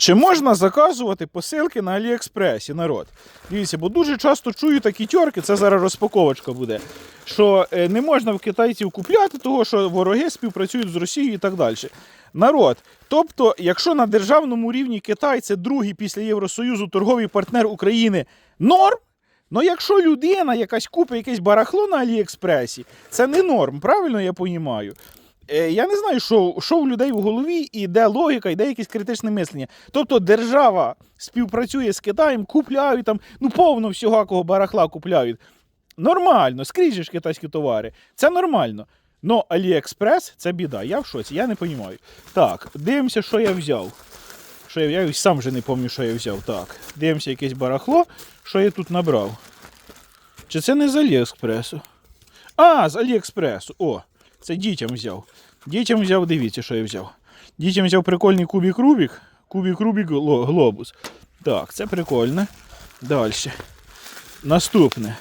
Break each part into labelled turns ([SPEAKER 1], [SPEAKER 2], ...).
[SPEAKER 1] Чи можна заказувати посилки на Аліекспресі, народ? Дивіться, бо дуже часто чую такі тьорки, це зараз розпаковочка буде. Що е, не можна в китайців купляти, того що вороги співпрацюють з Росією і так далі. Народ, тобто, якщо на державному рівні Китай це другий після Євросоюзу торговий партнер України норм. Ну, якщо людина якась купить якесь барахло на Аліекспресі, це не норм, правильно я розумію? Е, Я не знаю, що, що в людей в голові, і де логіка, і де якесь критичне мислення. Тобто держава співпрацює з Китаєм, купляють там, ну повно всього кого барахла купляють. Нормально, скрізь ж китайські товари. Це нормально. Но Аліекспрес це біда. Я в шоці, я не розумію. Так, дивимося, що я взяв. Що я, я сам вже не пам'ятаю, що я взяв. Так, дивимося якесь барахло, що я тут набрав. Чи це не з Аліекспресу? А, з Аліекспресу. О, це дітям взяв. Дітям взяв, дивіться, що я взяв. Дітям взяв прикольний кубік Рубік. Кубік Рубік глобус. Так, це прикольно. Далі. Наступне.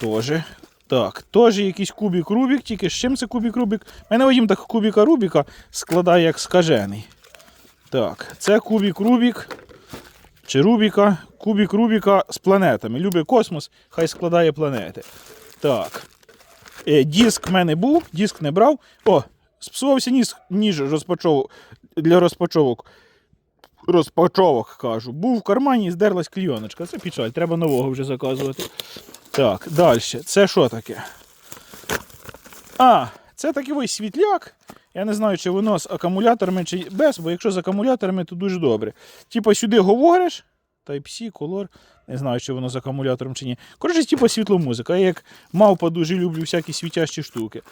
[SPEAKER 1] Тоже. Так, теж якийсь кубік Рубік, тільки з чим це кубік Рубік? Мене Вадим так кубіка Рубіка складає як скажений. Так, це кубік Рубік. Чи Рубіка, кубік Рубіка з планетами. Любить космос, хай складає планети. Так. Е, диск в мене був, диск не брав. О, спсувався ніж, ніж розпочов, для розпочовок. Розпочовок кажу. Був в кармані і здерлась клійоночка. Це печаль, треба нового вже заказувати. Так, далі. Це що таке? А, це такий ось світляк. Я не знаю, чи воно з акумуляторами чи без, бо якщо з акумуляторами, то дуже добре. Типа сюди говориш, Type-C, колор. Не знаю, чи воно з акумулятором чи ні. Коротше, типу світломузика. Я як мавпа дуже люблю всякі світящі штуки.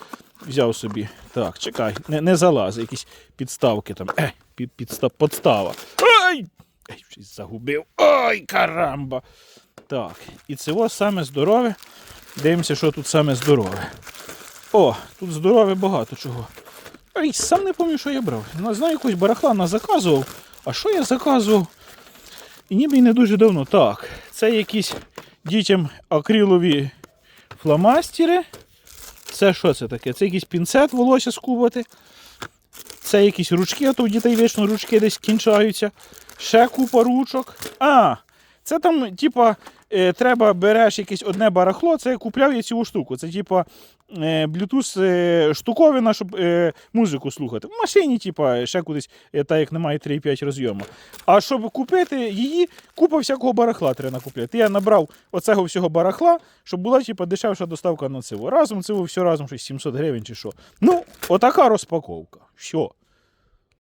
[SPEAKER 1] Взяв собі. Так, чекай, не, не залази, якісь підставки там. Е, під, підстав, подстава. Ай! Ей, щось загубив. Ой, карамба. Так, і це ось саме здорове. Дивимося, що тут саме здорове. О, тут здорове багато чого. Ой, сам не пам'ятаю, що я брав. Знаю, якусь барахла на заказував. А що я заказував? І ніби й не дуже давно. Так, це якісь дітям акрилові фломастери. Це що це таке? Це якийсь пінцет волосся скубати. Це якісь ручки, а то у дітей вічно ручки десь кінчаються. Ще купа ручок. А, це там, типа, треба береш якесь одне барахло, це я купляв я цю штуку. Це типа е, Bluetooth е, штуковина, щоб е, музику слухати. В машині, типа, ще кудись, е, та як немає 3,5 розйому. А щоб купити її, купа всякого барахла треба накупляти. Я набрав оцього всього барахла, щоб була типа, дешевша доставка на циво. Разом циво все разом щось 700 гривень чи що. Ну, отака розпаковка. Все.